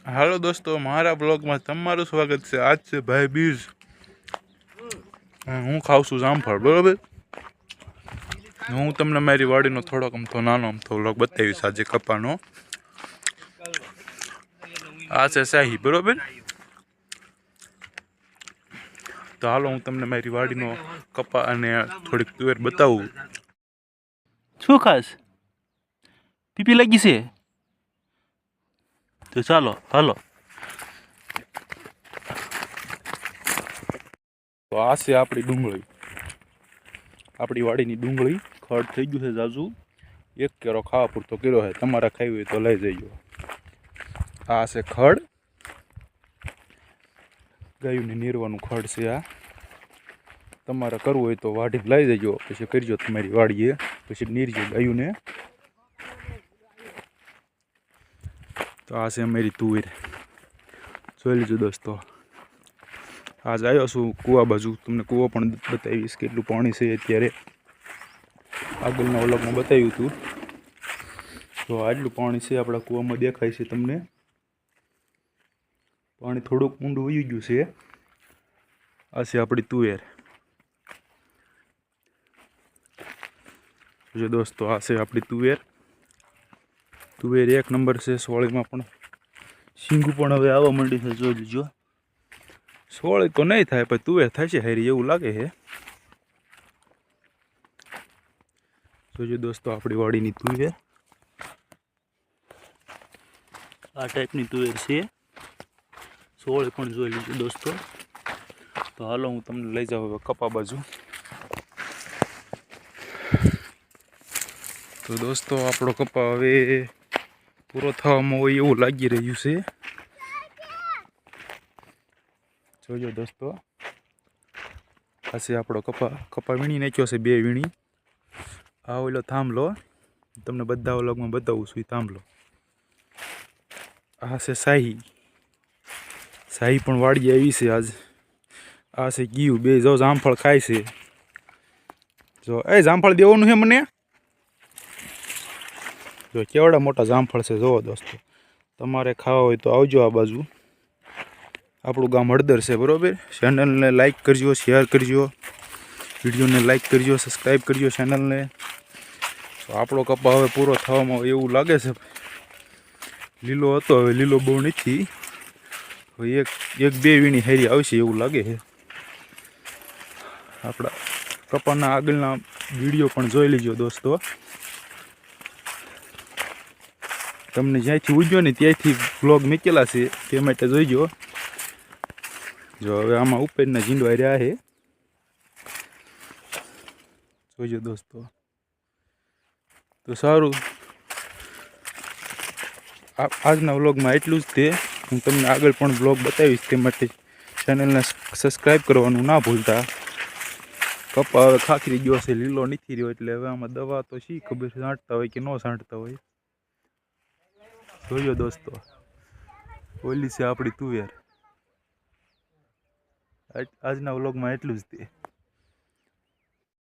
હાલો દોસ્તો, મારા બ્લોગમાં તમારું સ્વાગત છે. આજ છે ભાઈ બીજ. હું ખાઉં છું જામફળ, બરોબર? હું તમને મારી વાડીનો થોડોક અમથો નાનો અમથો વ્લોગ બતાવીશ આજે કપાનો. આ છે શાહી, બરોબર? તો હાલો હું તમને મારી વાડીનો કપા અને થોડીક તુવેર બતાવું. શું ખાસ? પીપી લાગી છે? તો ચાલો, હાલો. તો આ છે આપણી ડુંગળી. આપણી વાડીની ડુંગળી ખડ થઈ ગયું છે જાજુ. એક કેરો ખાવા પૂરતો કર્યો છે. તમારે ખાવી હોય તો લઈ જઈજો આ છે ખડ. ગાયુંને નીરવાનું ખડ છે આ. તમારે કરવું હોય તો વાઢી લઈ જજો. પછી કરજો તમારી વાડીએ. પછી નીરજો ગાયુંને. તો આ છે મારી તુવેર. જોઈ લીધું દોસ્તો. આજ આવ્યો છું કૂવા બાજુ. તમને કૂવો પણ બતાવીશ કેટલું પાણી છે અત્યારે. આગળના ઓલગમાં બતાવ્યું હતું. તો આટલું પાણી છે આપણા કૂવામાં દેખાય છે તમને. પાણી થોડુંક ઊંડું વયું ગયું છે. આ છે આપણી તુવેર. જો દોસ્તો, આ છે આપણી તુવેર. તુવેર એક નંબર છે સોળીમાં પણ. શીંગું પણ હવે આવવા માંડી છે જોઈ લીજો સોળી તો નહીં થાય, પણ તુવેર થશે હારી, એવું લાગે છે. જોજો દોસ્તો, આપણી વાડીની તુવેર. આ ટાઈપની તુવેર છે. સોળ પણ જોઈ લીધું દોસ્તો. તો હાલો, હું તમને લઈ જાઉં હવે કપા બાજુ. તો દોસ્તો, આપણો કપા હવે પૂરો થવામાં હોય એવું લાગી રહ્યું છે. જોજો દોસ્તો. છે આપણો કપા કપા વીણી નાખ્યો છે, બે વીણી. આ ઓલો થાંભલો. તમને બધા વ્લોગમાં બતાવું છું એ થાંભલો. આ છે શાહી શાહી પણ વાડી આવી છે આજ. આ છે ગીયું. બે જો જામફળ ખાય છે. જો, એ જામફળ દેવાનું છે મને? જો કેવડા મોટા જામફળ છે, જોવો દોસ્તો. તમારે ખાવા હોય તો આવજો આ બાજુ. આપણું ગામ હળદર છે, બરોબર? ચેનલને લાઇક કરજો શેર કરજો. વિડીયોને લાઇક કરજો સબસ્ક્રાઈબ કરજો ચેનલને તો આપણો કપા હવે પૂરો થવામાં એવું લાગે છે. લીલો હતો, હવે લીલો બહુ નથી. હવે એક એક બે વીણી હેરી આવશે એવું લાગે છે. આપણા કપાના આગળના વીડિયો પણ જોઈ લેજો દોસ્તો. તમને જ્યાંથી ઉજ્યો ને ત્યાંથી બ્લોગ મૂકેલા છે, તે માટે જોઈજો. જો હવે આમાં ઉપરના ઝીંડવા રહ્યા છે. જોઈજો દોસ્તો. તો સારું. આજના વ્લોગમાં એટલું જ તે. હું તમને આગળ પણ વ્લોગ બતાવીશ, તે માટે ચેનલને સબસ્ક્રાઈબ કરવાનું ના ભૂલતા. કપા હવે ખાખરી ગયો છે, લીલો નથી રહ્યો, એટલે હવે આમાં દવા તો શી ખબર છાંટતા હોય કે ન છાંટતા હોય. જોયો દોસ્તો. ઓલી છે આપણી તુવેર. આજના વ્લોગમાં એટલું જ તે.